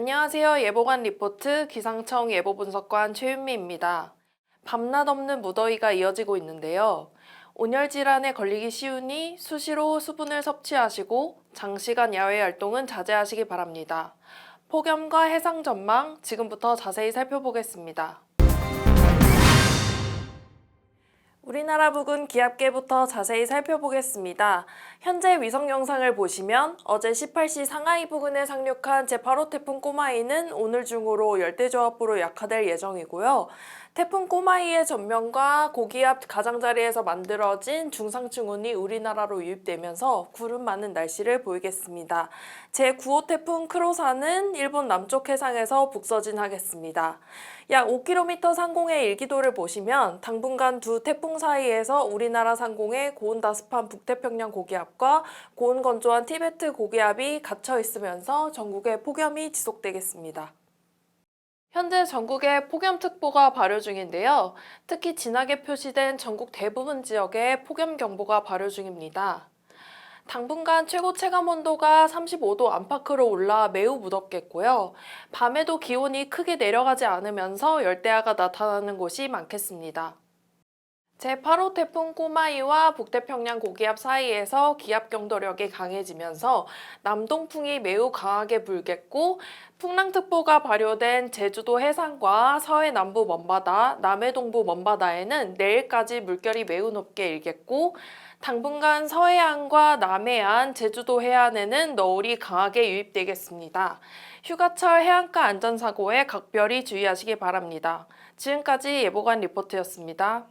안녕하세요. 예보관 리포트 기상청 예보분석관 최윤미입니다. 밤낮 없는 무더위가 이어지고 있는데요. 온열 질환에 걸리기 쉬우니 수시로 수분을 섭취하시고 장시간 야외 활동은 자제하시기 바랍니다. 폭염과 해상 전망 지금부터 자세히 살펴보겠습니다. 우리나라 부근 기압계부터 자세히 살펴보겠습니다. 현재 위성 영상을 보시면 어제 18시 상하이 부근에 상륙한 제8호 태풍 꼬마이는 오늘 중으로 열대저압부로 약화될 예정이고요. 태풍 꼬마이의 전면과 고기압 가장자리에서 만들어진 중상층운이 우리나라로 유입되면서 구름 많은 날씨를 보이겠습니다. 제9호 태풍 크로사는 일본 남쪽 해상에서 북서진하겠습니다. 약 5km 상공의 일기도를 보시면 당분간 두 태풍 사이에서 우리나라 상공에 고온다습한 북태평양 고기압과 고온 건조한 티베트 고기압이 갇혀 있으면서 전국에 폭염이 지속되겠습니다. 현재 전국에 폭염특보가 발효 중인데요. 특히 진하게 표시된 전국 대부분 지역에 폭염경보가 발효 중입니다. 당분간 최고 체감 온도가 35도 안팎으로 올라 매우 무덥겠고요. 밤에도 기온이 크게 내려가지 않으면서 열대야가 나타나는 곳이 많겠습니다. 제8호 태풍 꼬마이와 북태평양 고기압 사이에서 기압 경도력이 강해지면서 남동풍이 매우 강하게 불겠고 풍랑특보가 발효된 제주도 해상과 서해 남부 먼바다, 남해 동부 먼바다에는 내일까지 물결이 매우 높게 일겠고 당분간 서해안과 남해안, 제주도 해안에는 너울이 강하게 유입되겠습니다. 휴가철 해안가 안전사고에 각별히 주의하시기 바랍니다. 지금까지 예보관 리포트였습니다.